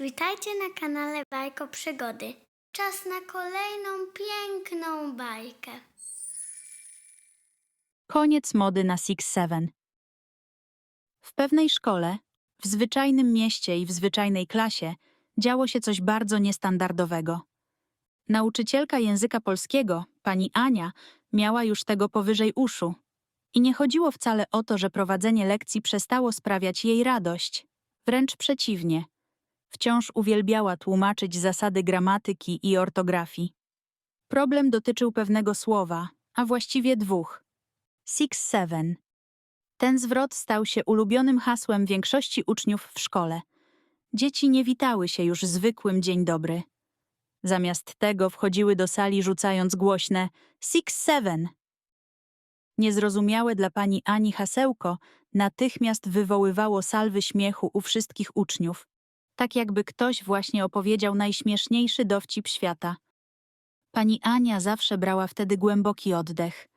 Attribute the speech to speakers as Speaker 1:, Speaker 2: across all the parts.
Speaker 1: Witajcie na kanale Bajko Przygody. Czas na kolejną piękną bajkę.
Speaker 2: Koniec mody na Six Seven. W pewnej szkole, w zwyczajnym mieście i w zwyczajnej klasie działo się coś bardzo niestandardowego. Nauczycielka języka polskiego, pani Ania, miała już tego powyżej uszu. I nie chodziło wcale o to, że prowadzenie lekcji przestało sprawiać jej radość. Wręcz przeciwnie. Wciąż uwielbiała tłumaczyć zasady gramatyki i ortografii. Problem dotyczył pewnego słowa, a właściwie dwóch. Six Seven. Ten zwrot stał się ulubionym hasłem większości uczniów w szkole. Dzieci nie witały się już zwykłym dzień dobry. Zamiast tego wchodziły do sali rzucając głośne Six Seven. Niezrozumiałe dla pani Ani hasełko natychmiast wywoływało salwy śmiechu u wszystkich uczniów, tak jakby ktoś właśnie opowiedział najśmieszniejszy dowcip świata. Pani Ania zawsze brała wtedy głęboki oddech.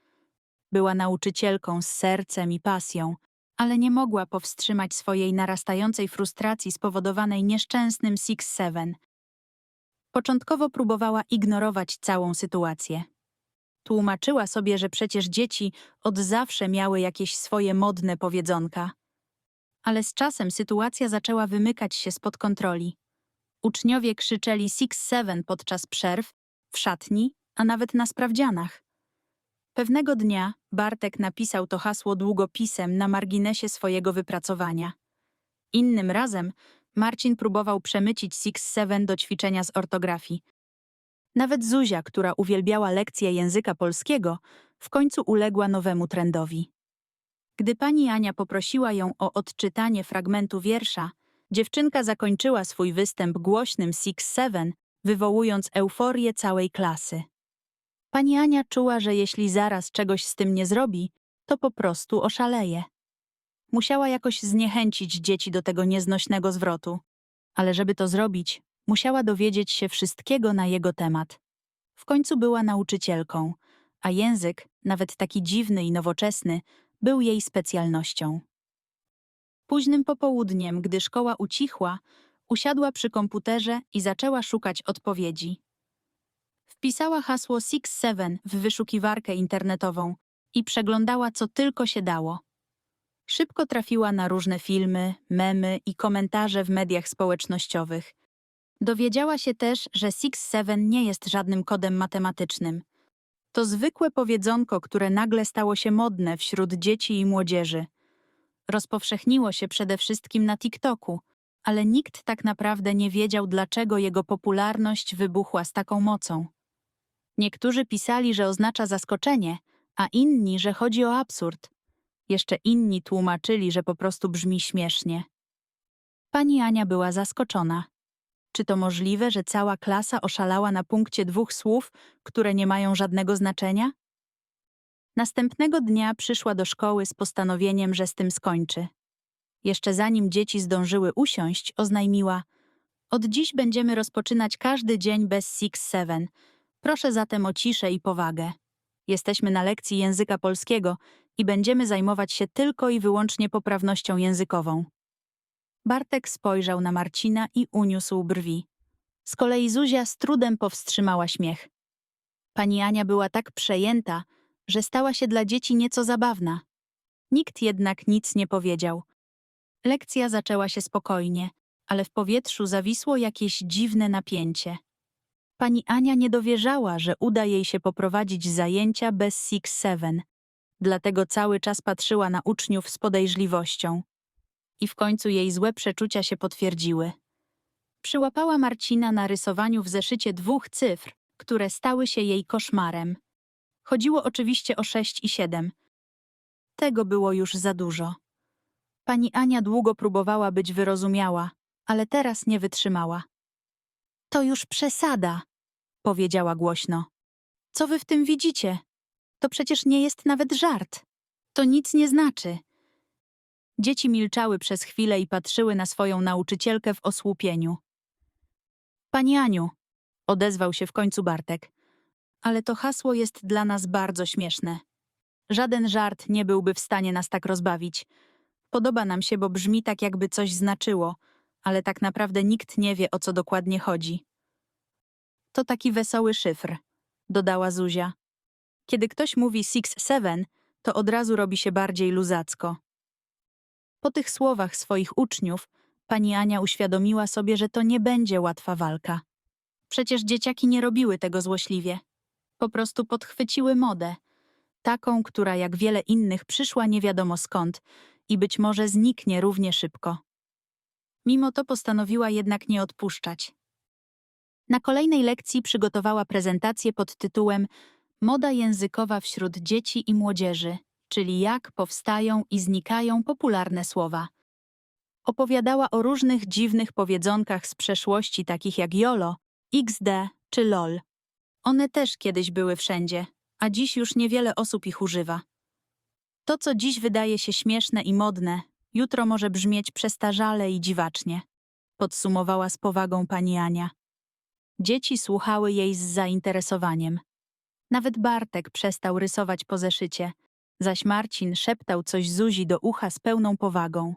Speaker 2: Była nauczycielką z sercem i pasją, ale nie mogła powstrzymać swojej narastającej frustracji spowodowanej nieszczęsnym Six Seven. Początkowo próbowała ignorować całą sytuację. Tłumaczyła sobie, że przecież dzieci od zawsze miały jakieś swoje modne powiedzonka. Ale z czasem sytuacja zaczęła wymykać się spod kontroli. Uczniowie krzyczeli Six Seven podczas przerw, w szatni, a nawet na sprawdzianach. Pewnego dnia Bartek napisał to hasło długopisem na marginesie swojego wypracowania. Innym razem Marcin próbował przemycić Six Seven do ćwiczenia z ortografii. Nawet Zuzia, która uwielbiała lekcje języka polskiego, w końcu uległa nowemu trendowi. Gdy pani Ania poprosiła ją o odczytanie fragmentu wiersza, dziewczynka zakończyła swój występ głośnym Six Seven, wywołując euforię całej klasy. Pani Ania czuła, że jeśli zaraz czegoś z tym nie zrobi, to po prostu oszaleje. Musiała jakoś zniechęcić dzieci do tego nieznośnego zwrotu, ale żeby to zrobić, musiała dowiedzieć się wszystkiego na jego temat. W końcu była nauczycielką, a język, nawet taki dziwny i nowoczesny, był jej specjalnością. Późnym popołudniem, gdy szkoła ucichła, usiadła przy komputerze i zaczęła szukać odpowiedzi. Wpisała hasło Six Seven w wyszukiwarkę internetową i przeglądała co tylko się dało. Szybko trafiła na różne filmy, memy i komentarze w mediach społecznościowych. Dowiedziała się też, że Six Seven nie jest żadnym kodem matematycznym. To zwykłe powiedzonko, które nagle stało się modne wśród dzieci i młodzieży. Rozpowszechniło się przede wszystkim na TikToku, ale nikt tak naprawdę nie wiedział, dlaczego jego popularność wybuchła z taką mocą. Niektórzy pisali, że oznacza zaskoczenie, a inni, że chodzi o absurd. Jeszcze inni tłumaczyli, że po prostu brzmi śmiesznie. Pani Ania była zaskoczona. Czy to możliwe, że cała klasa oszalała na punkcie dwóch słów, które nie mają żadnego znaczenia? Następnego dnia przyszła do szkoły z postanowieniem, że z tym skończy. Jeszcze zanim dzieci zdążyły usiąść, oznajmiła: Od dziś będziemy rozpoczynać każdy dzień bez Six Seven. Proszę zatem o ciszę i powagę. Jesteśmy na lekcji języka polskiego i będziemy zajmować się tylko i wyłącznie poprawnością językową. Bartek spojrzał na Marcina i uniósł brwi. Z kolei Zuzia z trudem powstrzymała śmiech. Pani Ania była tak przejęta, że stała się dla dzieci nieco zabawna. Nikt jednak nic nie powiedział. Lekcja zaczęła się spokojnie, ale w powietrzu zawisło jakieś dziwne napięcie. Pani Ania nie dowierzała, że uda jej się poprowadzić zajęcia bez Six Seven, dlatego cały czas patrzyła na uczniów z podejrzliwością. I w końcu jej złe przeczucia się potwierdziły. Przyłapała Marcina na rysowaniu w zeszycie dwóch cyfr, które stały się jej koszmarem. Chodziło oczywiście o sześć i siedem. Tego było już za dużo. Pani Ania długo próbowała być wyrozumiała, ale teraz nie wytrzymała. To już przesada, powiedziała głośno. Co wy w tym widzicie? To przecież nie jest nawet żart. To nic nie znaczy. Dzieci milczały przez chwilę i patrzyły na swoją nauczycielkę w osłupieniu. Pani Aniu, odezwał się w końcu Bartek, ale to hasło jest dla nas bardzo śmieszne. Żaden żart nie byłby w stanie nas tak rozbawić. Podoba nam się, bo brzmi tak, jakby coś znaczyło, ale tak naprawdę nikt nie wie, o co dokładnie chodzi. To taki wesoły szyfr, dodała Zuzia. Kiedy ktoś mówi six seven, to od razu robi się bardziej luzacko. Po tych słowach swoich uczniów, pani Ania uświadomiła sobie, że to nie będzie łatwa walka. Przecież dzieciaki nie robiły tego złośliwie. Po prostu podchwyciły modę. Taką, która jak wiele innych przyszła nie wiadomo skąd i być może zniknie równie szybko. Mimo to postanowiła jednak nie odpuszczać. Na kolejnej lekcji przygotowała prezentację pod tytułem Moda językowa wśród dzieci i młodzieży, czyli jak powstają i znikają popularne słowa. Opowiadała o różnych dziwnych powiedzonkach z przeszłości, takich jak YOLO, XD czy LOL. One też kiedyś były wszędzie, a dziś już niewiele osób ich używa. To, co dziś wydaje się śmieszne i modne, jutro może brzmieć przestarzale i dziwacznie, podsumowała z powagą pani Ania. Dzieci słuchały jej z zainteresowaniem. Nawet Bartek przestał rysować po zeszycie, zaś Marcin szeptał coś Zuzi do ucha z pełną powagą.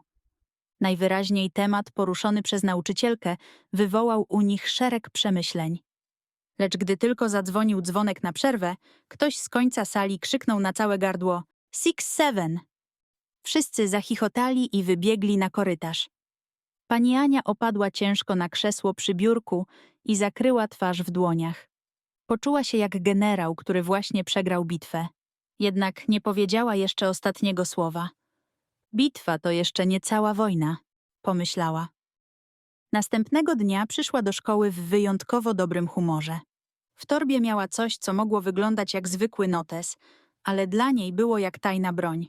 Speaker 2: Najwyraźniej temat poruszony przez nauczycielkę wywołał u nich szereg przemyśleń. Lecz gdy tylko zadzwonił dzwonek na przerwę, ktoś z końca sali krzyknął na całe gardło Six Seven! Wszyscy zachichotali i wybiegli na korytarz. Pani Ania opadła ciężko na krzesło przy biurku i zakryła twarz w dłoniach. Poczuła się jak generał, który właśnie przegrał bitwę. Jednak nie powiedziała jeszcze ostatniego słowa. Bitwa to jeszcze nie cała wojna, pomyślała. Następnego dnia przyszła do szkoły w wyjątkowo dobrym humorze. W torbie miała coś, co mogło wyglądać jak zwykły notes, ale dla niej było jak tajna broń.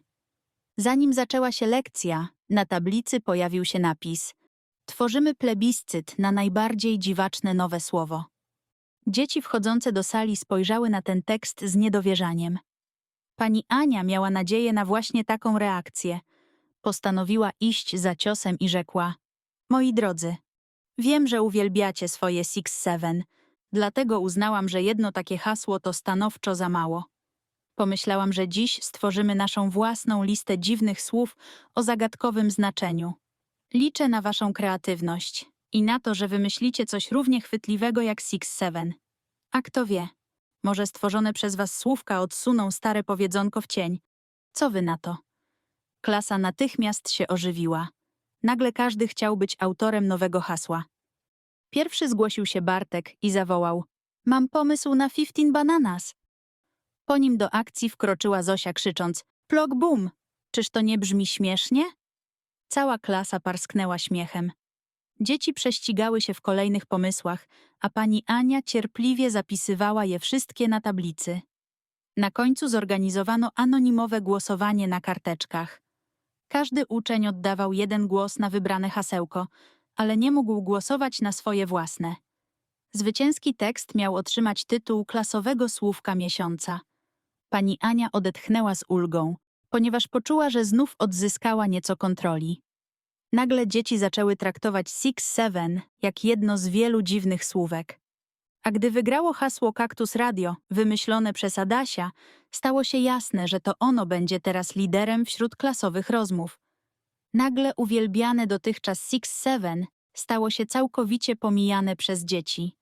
Speaker 2: Zanim zaczęła się lekcja, na tablicy pojawił się napis Tworzymy plebiscyt na najbardziej dziwaczne nowe słowo. Dzieci wchodzące do sali spojrzały na ten tekst z niedowierzaniem. Pani Ania miała nadzieję na właśnie taką reakcję. Postanowiła iść za ciosem i rzekła: Moi drodzy, wiem, że uwielbiacie swoje Six Seven, dlatego uznałam, że jedno takie hasło to stanowczo za mało. Pomyślałam, że dziś stworzymy naszą własną listę dziwnych słów o zagadkowym znaczeniu. Liczę na waszą kreatywność i na to, że wymyślicie coś równie chwytliwego jak Six Seven. A kto wie, może stworzone przez was słówka odsuną stare powiedzonko w cień. Co wy na to? Klasa natychmiast się ożywiła. Nagle każdy chciał być autorem nowego hasła. Pierwszy zgłosił się Bartek i zawołał: Mam pomysł na 15 bananas. Po nim do akcji wkroczyła Zosia krzycząc: Plog bum! Czyż to nie brzmi śmiesznie? Cała klasa parsknęła śmiechem. Dzieci prześcigały się w kolejnych pomysłach, a pani Ania cierpliwie zapisywała je wszystkie na tablicy. Na końcu zorganizowano anonimowe głosowanie na karteczkach. Każdy uczeń oddawał jeden głos na wybrane hasełko, ale nie mógł głosować na swoje własne. Zwycięski tekst miał otrzymać tytuł klasowego słówka miesiąca. Pani Ania odetchnęła z ulgą, ponieważ poczuła, że znów odzyskała nieco kontroli. Nagle dzieci zaczęły traktować Six Seven jak jedno z wielu dziwnych słówek. A gdy wygrało hasło Kaktus Radio, wymyślone przez Adasia, stało się jasne, że to ono będzie teraz liderem wśród klasowych rozmów. Nagle uwielbiane dotychczas Six Seven stało się całkowicie pomijane przez dzieci.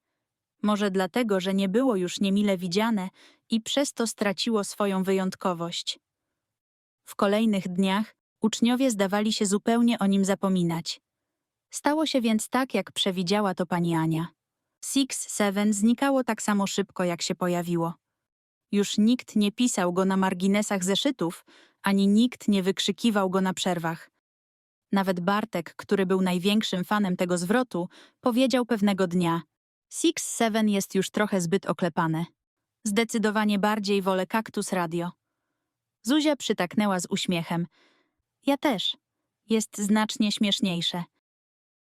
Speaker 2: Może dlatego, że nie było już niemile widziane i przez to straciło swoją wyjątkowość. W kolejnych dniach uczniowie zdawali się zupełnie o nim zapominać. Stało się więc tak, jak przewidziała to pani Ania. Six Seven znikało tak samo szybko, jak się pojawiło. Już nikt nie pisał go na marginesach zeszytów, ani nikt nie wykrzykiwał go na przerwach. Nawet Bartek, który był największym fanem tego zwrotu, powiedział pewnego dnia: Six Seven jest już trochę zbyt oklepane. Zdecydowanie bardziej wolę kaktus radio. Zuzia przytaknęła z uśmiechem. Ja też. Jest znacznie śmieszniejsze.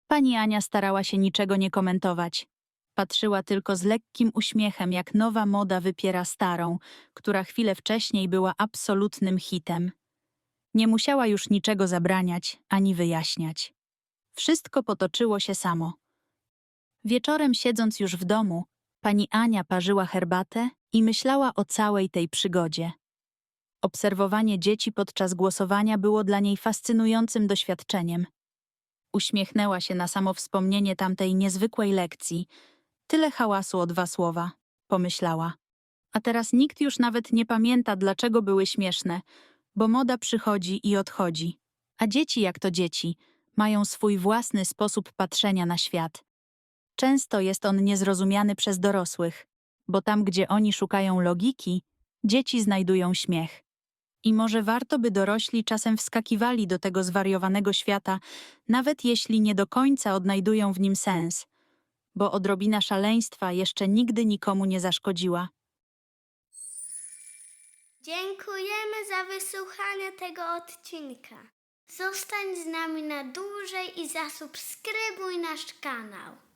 Speaker 2: Pani Ania starała się niczego nie komentować. Patrzyła tylko z lekkim uśmiechem, jak nowa moda wypiera starą, która chwilę wcześniej była absolutnym hitem. Nie musiała już niczego zabraniać ani wyjaśniać. Wszystko potoczyło się samo. Wieczorem, siedząc już w domu, pani Ania parzyła herbatę i myślała o całej tej przygodzie. Obserwowanie dzieci podczas głosowania było dla niej fascynującym doświadczeniem. Uśmiechnęła się na samo wspomnienie tamtej niezwykłej lekcji. Tyle hałasu o dwa słowa, pomyślała. A teraz nikt już nawet nie pamięta, dlaczego były śmieszne, bo moda przychodzi i odchodzi. A dzieci, jak to dzieci, mają swój własny sposób patrzenia na świat. Często jest on niezrozumiany przez dorosłych, bo tam, gdzie oni szukają logiki, dzieci znajdują śmiech. I może warto by dorośli czasem wskakiwali do tego zwariowanego świata, nawet jeśli nie do końca odnajdują w nim sens, bo odrobina szaleństwa jeszcze nigdy nikomu nie zaszkodziła.
Speaker 1: Dziękujemy za wysłuchanie tego odcinka. Zostań z nami na dłużej i zasubskrybuj nasz kanał.